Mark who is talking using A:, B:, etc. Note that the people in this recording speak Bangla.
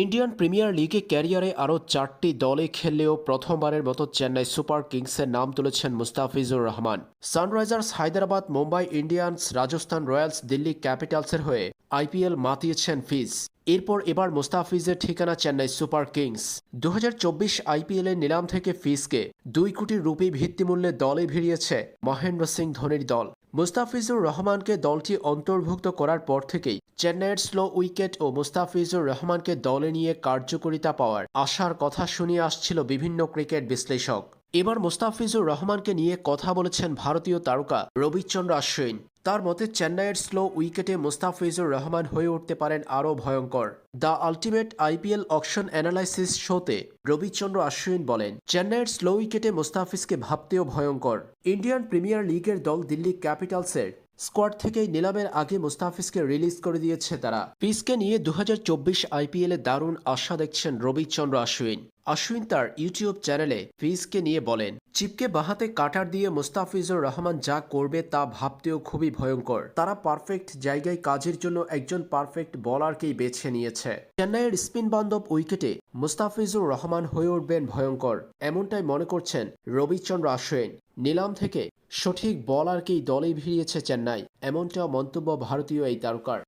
A: ইন্ডিয়ান প্রিমিয়ার লিগে ক্যারিয়ারে আরও চারটি দলে খেললেও প্রথমবারের মতো চেন্নাই সুপার কিংসের নাম তুলেছেন Mustafizur Rahman. Sunrisers Hyderabad, Mumbai Indians, Rajasthan Royals, Delhi ক্যাপিটালসের হয়ে আইপিএল মাতিয়েছেন ফিজ। এরপর এবার মুস্তাফিজের ঠিকানা চেন্নাই সুপার কিংস। দু আইপিএলের নিলাম থেকে ফিজকে দুই কোটি রুপি ভিত্তিমূল্যে দলে ভিড়িয়েছে মহেন্দ্র সিং ধোনির দল। মুস্তাফিজুর রহমানকে দলটি অন্তর্ভুক্ত করার পর থেকেই চেন্নাইয়ের স্লো উইকেট ও মুস্তাফিজুর রহমানকে দলে নিয়ে কার্যকরিতা পাওয়ার আশার কথা শুনিয়ে আসছিল বিভিন্ন ক্রিকেট বিশ্লেষক। এবার মুস্তাফিজুর রহমানকে নিয়ে কথা বলেছেন ভারতীয় তারকা রবিচন্দ্র অশ্বিন তার মতে, চেন্নাইয়ের স্লো উইকেটে মুস্তাফিজুর রহমান হয়ে উঠতে পারেন আরও ভয়ঙ্কর। The ultimate IPL auction analysis শোতে রবিচন্দ্র আশ্বিন বলেন, চেন্নাইয়ের স্লো উইকেটে মুস্তাফিজকে ভাবতেও ভয়ঙ্কর। ইন্ডিয়ান প্রিমিয়ার লিগের দল দিল্লি ক্যাপিটালসের স্কোয়াড থেকেই নিলামের আগে মুস্তাফিজকে রিলিজ করে দিয়েছে তারা। পিসকে নিয়ে দু আইপিএলে দারুণ আশা দেখছেন রবিচন্দ্র অশ্বিন অশ্বিন তার ইউটিউব চ্যানেলে ফিজকে নিয়ে বলেন, চিপকে বাহাতে কাটার দিয়ে মুস্তাফিজুর রহমান যা করবে তা ভাবতেও খুবই ভয়ঙ্কর। তারা পারফেক্ট জায়গায় কাজের জন্য একজন পারফেক্ট বলারকেই বেছে নিয়েছে। চেন্নাইয়ের স্পিন বান্ধব উইকেটে মুস্তাফিজুর রহমান হয়ে উঠবেন ভয়ঙ্কর। এমনটাই মনে করছেন রবিচন্দ্র অশ্বিন নিলাম থেকে সঠিক বলারকেই দলে ভিড়িয়েছে চেন্নাই। এমনটাও মন্তব্য ভারতীয় এই তারকার।